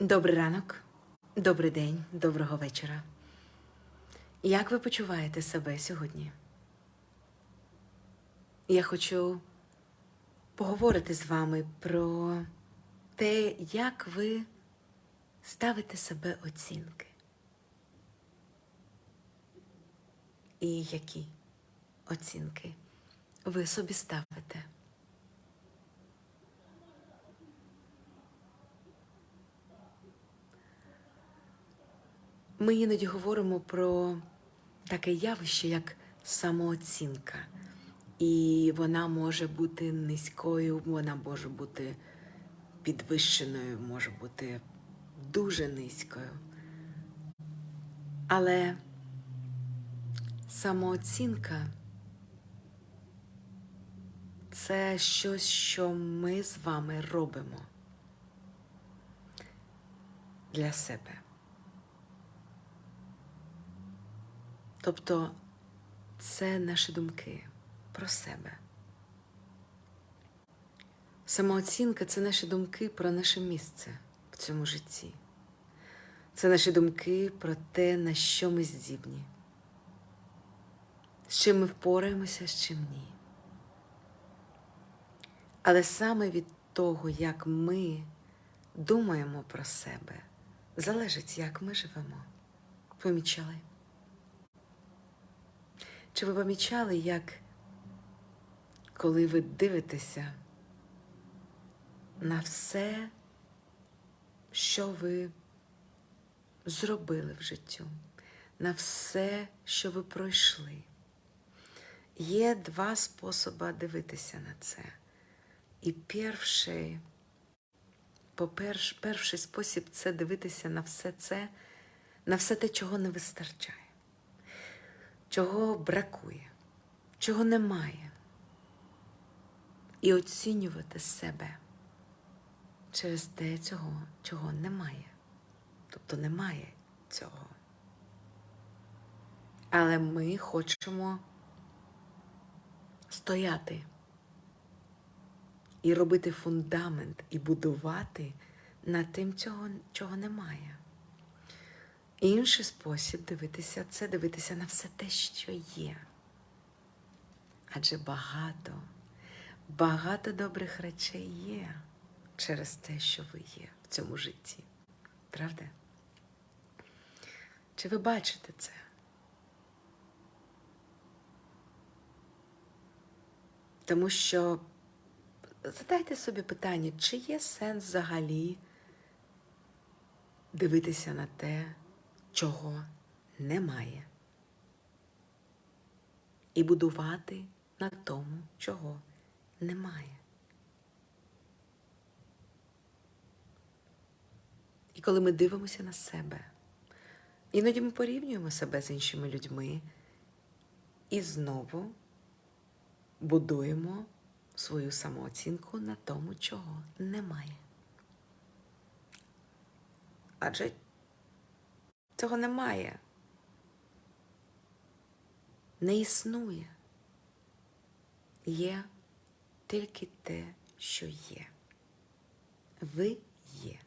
Добрий ранок, добрий день, доброго вечора. Як ви почуваєте себе сьогодні? Я хочу поговорити з вами про те, як ви ставите себе оцінки. І які оцінки ви собі ставите. Ми іноді говоримо про таке явище, як самооцінка. І вона може бути низькою, вона може бути підвищеною, може бути дуже низькою. Але самооцінка це щось, що ми з вами робимо для себе. Тобто це наші думки про себе. Самооцінка це наші думки про наше місце в цьому житті. Це наші думки про те, на що ми здібні, з чим ми впораємося, з чим ні. Але саме від того, як ми думаємо про себе, залежить, як ми живемо. Помічали? Чи ви помічали, як коли ви дивитеся на все, що ви зробили в життю, на все, що ви пройшли? Є два способи дивитися на це. І перший, по-перш, перший спосіб це дивитися на все це, на все те, чого не вистачає чого бракує, чого немає, і оцінювати себе через те, цього, чого немає. Тобто немає цього. Але ми хочемо стояти і робити фундамент, і будувати над тим, цього, чого немає. Інший спосіб дивитися це дивитися на все те, що є. Адже багато, багато добрих речей є через те, що ви є в цьому житті. Правда? Чи ви бачите це? Тому що задайте собі питання, чи є сенс взагалі дивитися на те, чого немає. І будувати на тому, чого немає. І коли ми дивимося на себе, іноді ми порівнюємо себе з іншими людьми і знову будуємо свою самооцінку на тому, чого немає. Адже Цього немає. Не існує. Є тільки те, що є. Ви є.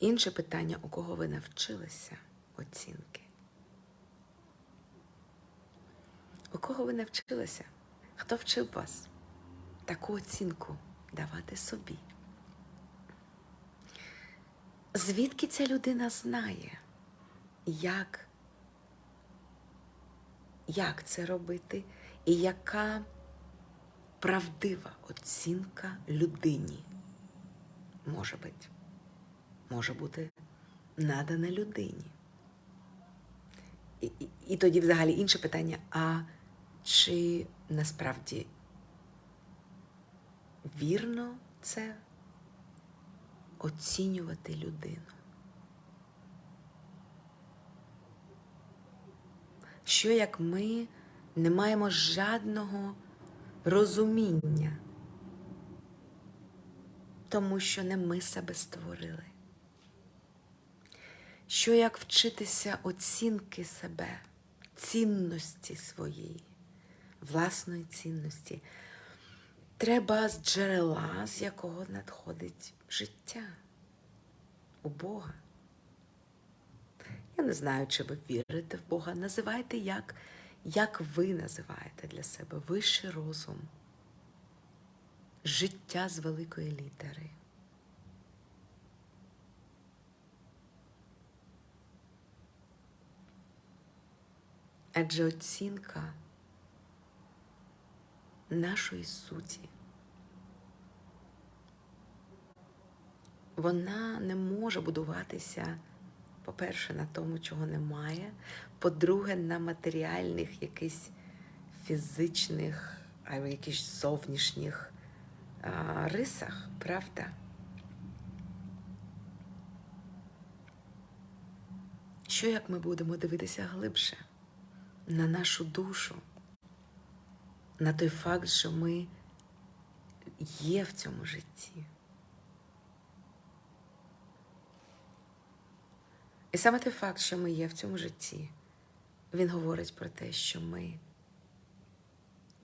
Інше питання, у кого ви навчилися оцінки? У кого ви навчилися? Хто вчив вас таку оцінку давати собі? Звідки ця людина знає, як, як це робити, і яка правдива оцінка людині може бути, може бути надана людині. І, і, і тоді взагалі інше питання, а чи насправді вірно це? Оцінювати людину. Що як ми не маємо жадного розуміння, тому що не ми себе створили? Що як вчитися оцінки себе, цінності своєї, власної цінності, Треба з джерела, з якого надходить життя у Бога. Я не знаю, чи ви вірите в Бога. Називайте, як, як ви називаєте для себе вищий розум, життя з великої літери. Адже оцінка нашої суті, вона не може будуватися, по-перше, на тому, чого немає, по-друге, на матеріальних, якихось фізичних, або якихось зовнішніх а, рисах, правда? Що як ми будемо дивитися глибше на нашу душу, на той факт, що ми є в цьому житті? І саме той факт, що ми є в цьому житті, він говорить про те, що ми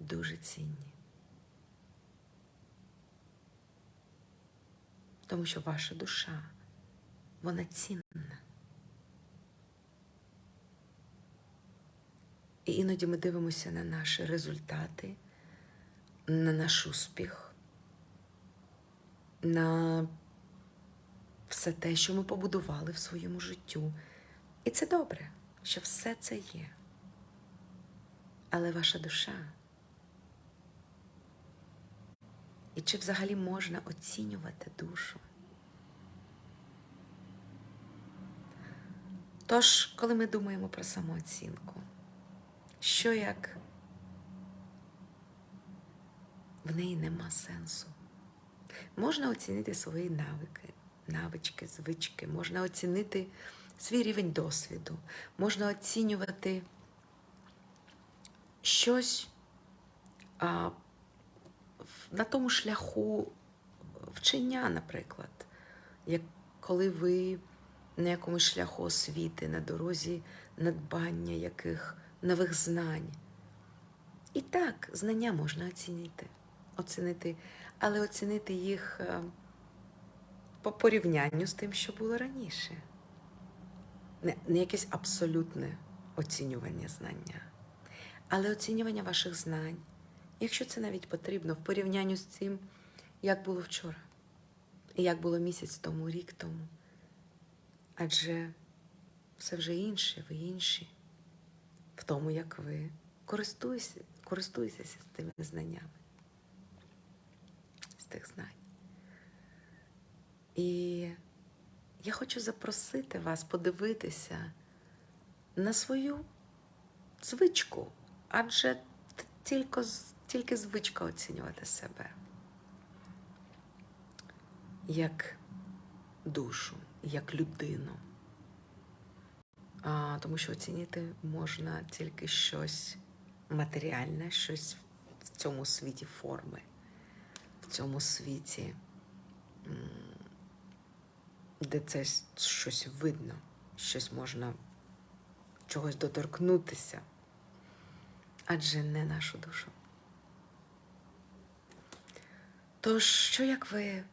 дуже цінні. Тому що ваша душа, вона цінна. І іноді ми дивимося на наші результати, на наш успіх, на все те, що ми побудували в своєму життю. І це добре, що все це є. Але ваша душа. І чи взагалі можна оцінювати душу? Тож, коли ми думаємо про самооцінку, що як в неї нема сенсу? Можна оцінити свої навики, навички, звички, можна оцінити свій рівень досвіду, можна оцінювати щось а, на тому шляху вчення, наприклад, як коли ви на якомусь шляху освіти, на дорозі надбання яких нових знань. І так, знання можна оцінити, оцінити, але оцінити їх е, по порівнянню з тим, що було раніше. Не, не якесь абсолютне оцінювання знання, але оцінювання ваших знань, якщо це навіть потрібно, в порівнянні з тим, як було вчора, і як було місяць тому, рік тому. Адже все вже інше, ви інші в тому, як ви користуєтеся, користуєтеся з тими знаннями, з тих знань. І я хочу запросити вас подивитися на свою звичку, адже тільки, тільки звичка оцінювати себе як душу, як людину. А, Тому що оцінити можна тільки щось матеріальне, щось в цьому світі форми, в цьому світі, де це щось видно, щось можна чогось доторкнутися, адже не нашу душу. Тож, що як ви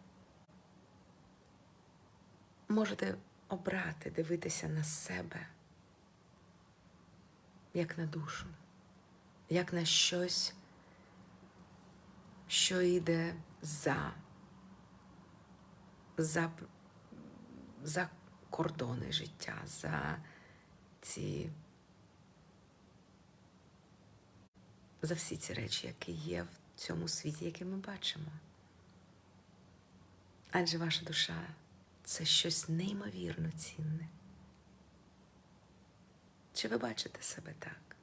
можете обрати, дивитися на себе? як на душу, як на щось, що йде за, за, за кордони життя, за ці, за всі ці речі, які є в цьому світі, які ми бачимо. Адже ваша душа це щось неймовірно цінне. Чи ви бачите себе так?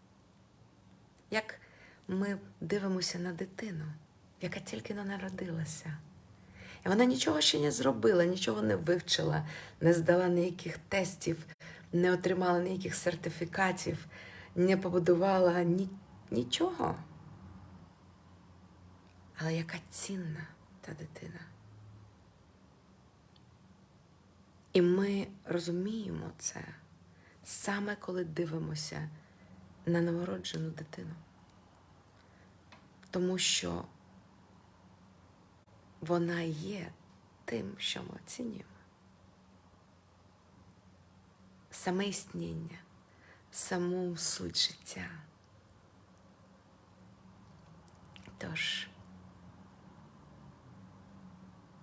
Як ми дивимося на дитину, яка тільки не народилася, і вона нічого ще не зробила, нічого не вивчила, не здала ніяких тестів, не отримала ніяких сертифікатів, не побудувала ні, нічого. Але яка цінна та дитина? І ми розуміємо це саме коли дивимося на новороджену дитину. Тому що вона є тим, що ми оцінюємо. Саме існіння, саму суть життя. Тож,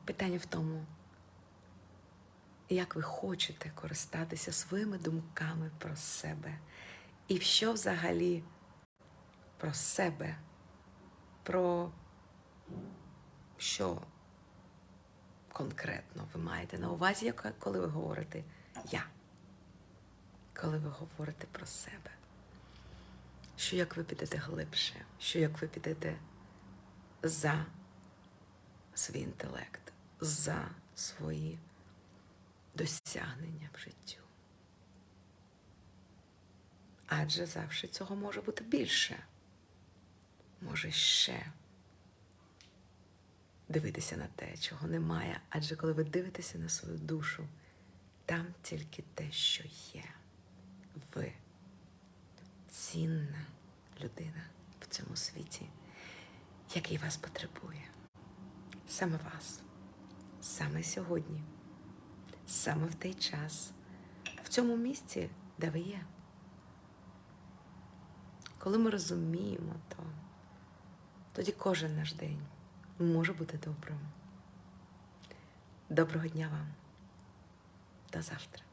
питання в тому, як ви хочете користатися своїми думками про себе, і що взагалі про себе, про що конкретно ви маєте на увазі, коли ви говорите я, коли ви говорите про себе, що як ви підете глибше, що як ви підете за свій інтелект, за свої досягнення в життю. Адже завжди цього може бути більше. Може ще дивитися на те, чого немає. Адже коли ви дивитеся на свою душу, там тільки те, що є. Ви цінна людина в цьому світі, який вас потребує. Саме вас, саме сьогодні, саме в той час, в цьому місці, де ви є. Коли ми розуміємо то, тоді кожен наш день може бути добрим. Доброго дня вам. До завтра.